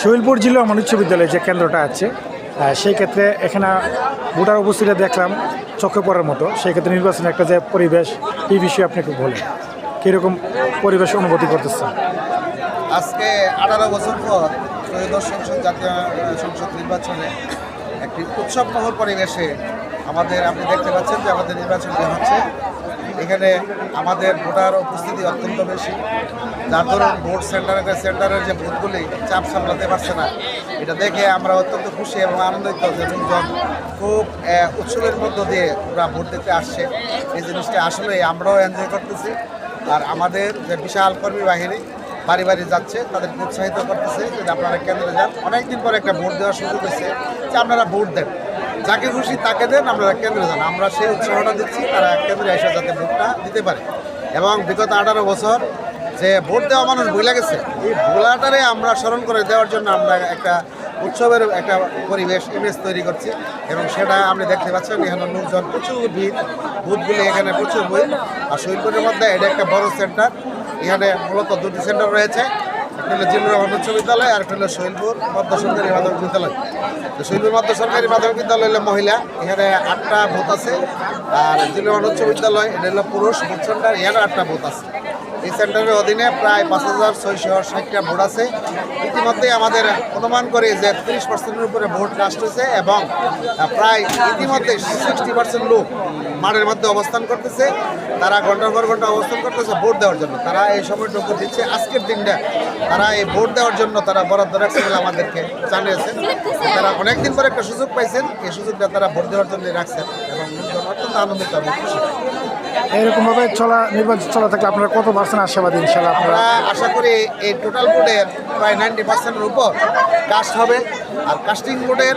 শৈলপুর জেলা আমার উচ্চ বিদ্যালয়ে যে কেন্দ্রটা আছে সেই ক্ষেত্রে এখানে ভোটার উপস্থিতি দেখলাম, চোখে পড়ার মতো। সেই ক্ষেত্রে নির্বাচনের একটা যে পরিবেশ, এই বিষয়ে আপনি একটু বলেন। কীরকম পরিবেশ অনুভূতি করতেছেন? আজকে আঠারো বছর পর ত্রয়োদশ সংসদ জাতীয় সংসদ নির্বাচনে একটি উৎসবমহল পরিবেশে আমাদের, আপনি দেখতে পাচ্ছেন যে আমাদের নির্বাচনটি হচ্ছে। এখানে আমাদের ভোটার উপস্থিতি অত্যন্ত বেশি। যার ধরুন ভোট সেন্টারের সেন্টারের যে ভোটগুলি চাপ সামলাতে পারছে না, এটা দেখে আমরা অত্যন্ত খুশি এবং আনন্দিত যে লোকজন খুব উৎসবের মধ্য দিয়ে ওরা ভোট দিতে আসছে। এই জিনিসটা আসলে আমরাও এনজয় করতেছি। আর আমাদের যে বিশাল কর্মী বাহিনী বাড়ি বাড়ি যাচ্ছে, তাদেরকে উৎসাহিত করতেছে। যে আপনারা কেন্দ্রে যান, অনেকদিন পরে একটা ভোট দেওয়ার সুযোগ হয়েছে যে আপনারা ভোট দেন। যাকে খুশি তাকে দেন আপনারা কেন্দ্রে যান। আমরা সেই উৎসাহটা দিচ্ছি, তারা কেন্দ্রে এসে যাতে ভোটটা দিতে পারে। এবং বিগত আঠারো বছর যে ভোট দেওয়া মানুষ ভুলে গেছে, এই ভোলাটারে আমরা স্মরণ করে দেওয়ার জন্য আমরা একটা উৎসবের একটা পরিবেশ ইমেজ তৈরি করছি। এবং সেটা আপনি দেখতে পাচ্ছেন, এখানে লোকজন প্রচুর ভিড়, বুথগুলি এখানে প্রচুর ভিড়। আর শৈলপুরের মধ্যে এটা একটা বড় সেন্টার এখানে মূলত দুটি সেন্টার রয়েছে। একটা হলো জিল্লুর রহমান উচ্চ বিদ্যালয় আর একটা হলো শৈলপুর মধ্য সরকারি মাধ্যমিক বিদ্যালয়। তো শৈলপুর মধ্য সরকারি মাধ্যমিক বিদ্যালয় হলো মহিলা। এখানে আটটা ভোট আছে। আর জিল্লুর রহমান উচ্চ বিদ্যালয়, এটা হলো পুরুষ, বুথ সেন্টার এখানে আটটা বুথ আছে। এই সেন্টারের অধীনে প্রায় পাঁচ হাজার ছয়শো ষাটটা ভোট আছে। ইতিমধ্যে আমাদের অনুমান করি যে তিরিশ পার্সেন্টের উপরে ভোট কাস্ট হয়েছে এবং প্রায় ইতিমধ্যে সিক্সটি পার্সেন্ট লোক মাঠের মধ্যে অবস্থান করতেছে। তারা ঘণ্টার পর ঘণ্টা অবস্থান করতেছে ভোট দেওয়ার জন্য। তারা এই সময়টুকু দিচ্ছে, আজকের দিনটা তারা এই ভোট দেওয়ার জন্য তারা বরাদ্দ রাখছে বলে আমাদেরকে জানিয়েছেন। তারা অনেকদিন পরে একটা সুযোগ পাইছেন, এই সুযোগটা তারা ভোট দেওয়ার জন্য রাখছেন এবং অত্যন্ত আনন্দিত এবং খুশি। এরকমভাবে চলা নির্বাচন চলা থাকলে আপনারা কত পার্সেন্ট আশাবাদী ইনশাল্লাহ আমরা আশা করি এই টোটাল ভোটের প্রায় নাইনটি পার্সেন্টের উপর কাস্ট হবে, আর কাস্টিং ভোটের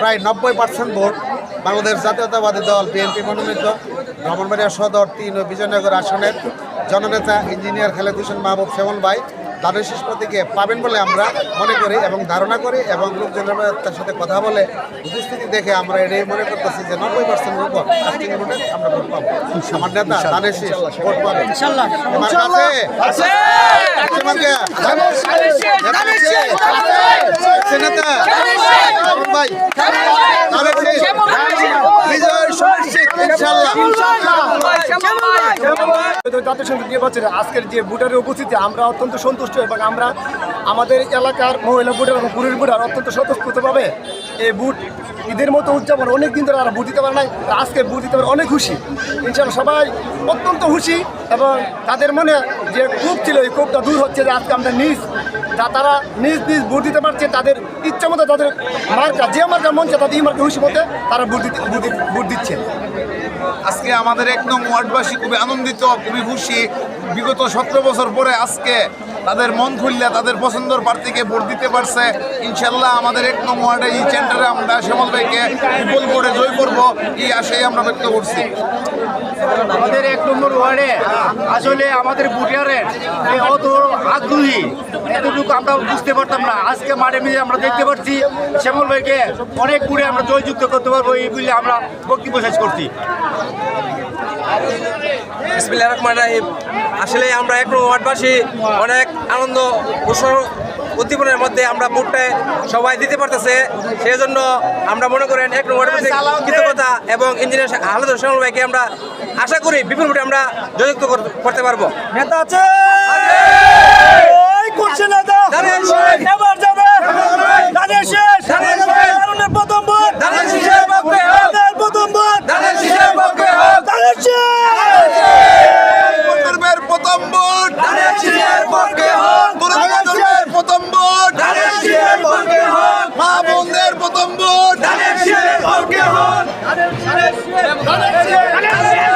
প্রায় নব্বই পার্সেন্ট ভোট বাংলাদেশ জাতীয়তাবাদী দল বিএনপি মনোনীত। ব্রাহ্মণবাড়িয়া সদর তিন ও বিজয়নগর আসনের জননেতা ইঞ্জিনিয়ার খালেদ হোসেন মাহবুব সেমন ভাই। তাদের শেষ প্রতীকে পাবেন বলে আমরা মনে করি এবং ধারণা করি এবং লোকজনের তার সাথে কথা বলে উপস্থিতি দেখে আমরা এটাই মনে করতেছি যে নব্বই পার্সেন্টের উপর ভোটে আমরা ভোট পাবো। আমার নেতা। দানের শেষ ভোট পাবে। কাছে ভাই বিজয় সুনিশ্চিত ইনশাল্লাহ। জাতীয় সংসদ নির্বাচনে আজকের যে ভোটারের উপস্থিতি আমরা অত্যন্ত সন্তুষ্ট এবং আমরা আমাদের এলাকার মহিলা ভোটার এবং পুরুষ ভোটার অত্যন্ত স্বতঃস্ফূর্তভাবে এই ঈদের মতো উদযাপন অনেক দিন ধরে ভোট দিতে পারে নাই। আজকে ভোট দিতে পারে অনেক খুশি। সবাই অত্যন্ত খুশি এবং তাদের মনে যে কূপ ছিল এই কূপটা দূর হচ্ছে যে আজকে আমরা নিজ যা তারা নিজ নিজ ভোট দিতে পারছে তাদের ইচ্ছা মতো তাদের মার্কা যে মার্কা মন চায় তাদের এই মার্কা খুশি মতে তারা ভোট দিতে- ভোট দিচ্ছে। আজকে আমাদের এক নং ওয়ার্ডবাসী খুবই আনন্দিত খুবই খুশি। বিগত সতেরো বছর পরে আজকে তাদের মন খুললে তাদের পছন্দের প্রার্থীকে ভোট দিতে পারছে। ইনশাল্লাহ আমাদের এক নং ওয়ার্ডে এই সেন্টারে আমরা শ্যামল ভাইকে বিপুল ভোটে জয় করব এই আশাই আমরা ব্যক্ত করছি। আমাদের এক নম্বর ওয়ার্ডে আসলে আমাদের যে অত আগ্রহী এতটুকু আমরা বুঝতে পারতাম না। আজকে মাঠে মিলে আমরা দেখতে পাচ্ছি শ্যামল ভাইকে অনেক গুণে আমরা জয়যুক্ত করতে পারব এই বলে আমরা বক্তব্য শেষ করছি। আসলে আমরা এক ওয়ার্ডবাসী অনেক আনন্দ উৎসব উদ্দীপনের মধ্যে আমরা ভোটটা সবাই দিতে পারতেছে। সেই জন্য আমরা মনে করেন এক নম্বর কৃতজ্ঞতা এবং ইঞ্জিনিয়ার আহলাদ শ্যামল ভাইকে আমরা আশা করি বিপুল ভোটে আমরা জয়যুক্ত করতে পারব। নেতা আছে! বোনদের